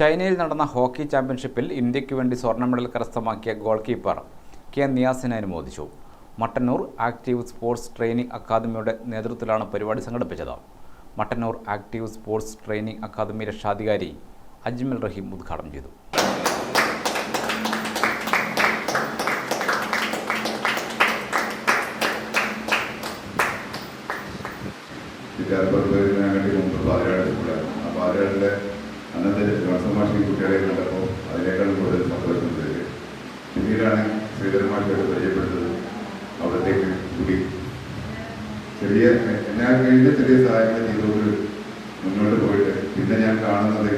ചൈനയിൽ നടന്ന ഹോക്കി ചാമ്പ്യൻഷിപ്പിൽ ഇന്ത്യയ്ക്ക് വേണ്ടി സ്വർണ മെഡൽ കരസ്ഥമാക്കിയ ഗോൾ കീപ്പർ കെ നിയാസിനെ അനുമോദിച്ചു. മട്ടന്നൂർ ആക്റ്റീവ് സ്പോർട്സ് ട്രെയിനിംഗ് അക്കാദമിയുടെ നേതൃത്വത്തിലാണ് പരിപാടി സംഘടിപ്പിച്ചത്. Mattannur active sports training academy രക്ഷാധികാരി അജ്മൽ റഹീം ഉദ്ഘാടനം ചെയ്തു. വിദ്യാർത്ഥികൾക്ക് വേണ്ടി മുമ്പ് പാലയാട് സ്കൂളായിരുന്നു ആ അന്നത്തെ ജോൺസൺ കുട്ടികളെ കണ്ടപ്പോൾ അതിനേക്കാൾ കൂടുതൽ സന്തോഷം തോന്നി പിന്നീടാണ് ശ്രീധരൻ മാഷിയോട് അവിടത്തേക്ക് കൂടി. ചെറിയ എന്നാൽ കഴിഞ്ഞ ചെറിയ സഹായങ്ങൾ ചെയ്തുകൊണ്ട് മുന്നോട്ട് പോയിട്ട് പിന്നെ ഞാൻ കാണുന്നത്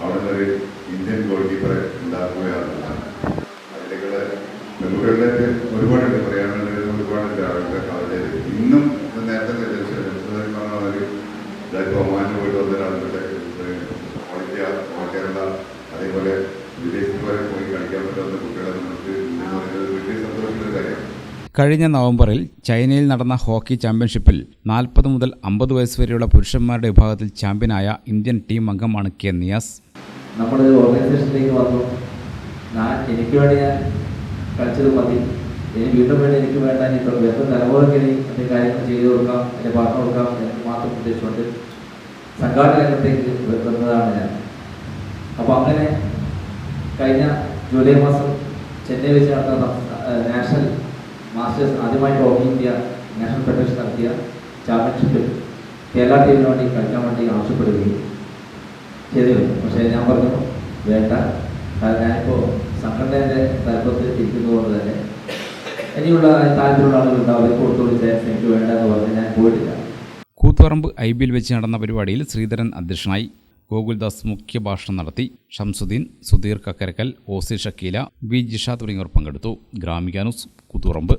അവിടുന്ന് ഒരു ഇന്ത്യൻ ഗോൾ കീപ്പറെ ഉണ്ടാക്കുകയാണെന്നുള്ളതാണ് അതിലേക്കുള്ള പെൺകുട്ടികളുടെ ഒരുപാടുണ്ട്. പറയാനുള്ളത് ഒരുപാടുണ്ട് അവരുടെ അവരുടെ ഇന്നും നേരത്തെ പറഞ്ഞ ബഹുമാനം പോയിട്ട് വന്ന ഒരാളുടെ കേരള അതേപോലെ വിദേശത്ത് വരെ പോയി കളിക്കാൻ പറ്റാത്ത കുട്ടികളെ നമുക്ക് എന്ന് പറയുന്നത് വലിയ സന്തോഷമുള്ള കാര്യമാണ് കഴിഞ്ഞ നവംബറിൽ ചൈനയിൽ നടന്ന ഹോക്കി ചാമ്പ്യൻഷിപ്പിൽ നാൽപ്പത് മുതൽ അമ്പത് വയസ്സ് വരെയുള്ള പുരുഷന്മാരുടെ വിഭാഗത്തിൽ ചാമ്പ്യനായ ഇന്ത്യൻ ടീം അംഗമാണ് കെ നിയാസ്. നമ്മുടെ ഓർഗനൈസേഷനിലേക്ക് വന്നു. ഞാൻ എനിക്ക് വേണ്ടി ഞാൻ കളിച്ചത് മതി. ഇനി വീണ്ടും വേണ്ടി എനിക്ക് വേണ്ട. ഇനി ഇപ്പോൾ വരുന്ന തലമുറയ്ക്ക് ഇനി എന്റെ കാര്യങ്ങൾ ചെയ്തു കൊടുക്കാം. എന്റെ പറഞ്ഞു കൊടുക്കാം. എന്ന് മാത്രം ഉദ്ദേശിച്ചുകൊണ്ട് സംഘാടന രംഗത്തേക്ക് വരുന്നതാണ് ഞാൻ. അപ്പോൾ അങ്ങനെ കഴിഞ്ഞ ജൂലൈ മാസം ചെന്നൈ വെച്ച് നടന്ന നാഷണൽ മാസ്റ്റേഴ്സ് ആദ്യമായിട്ട് ഓൾ ഇന്ത്യ നാഷണൽ ഫെഡറേഷൻ നടത്തിയ ചാമ്പ്യൻഷിപ്പിൽ കേരള ടീമിന് വേണ്ടി കളിക്കാൻ വേണ്ടി ആവശ്യപ്പെടുകയും ചെയ്തിരുന്നു. പക്ഷേ ഞാൻ പറഞ്ഞു വേണ്ട. കാരണം ഞാനിപ്പോൾ സംഘടനയുടെ തലപ്പത്തിൽ ഇരിക്കുന്നതുകൊണ്ട് തന്നെ ഇനിയുള്ള താല്പര്യമുള്ള ആളുകളുണ്ട് അവർക്ക് കൊടുത്തോളി ചാൻസ് എനിക്ക് വേണ്ട എന്ന് പറഞ്ഞ് ഞാൻ പോയിട്ടില്ല. കൂത്തുപറമ്പ് ഐ ബിയിൽ വെച്ച് നടന്ന പരിപാടിയിൽ ശ്രീധരൻ അധ്യക്ഷനായി. ഗോകുൽദാസ് മുഖ്യ ഭാഷണം നടത്തി Shamsuddin Sudheer Kakkarakkal O C Shakeela V Jisha തുടങ്ങിയവർ പങ്കെടുത്തു. ഗ്രാമിക ന്യൂസ് കൂത്തുപറമ്പ്.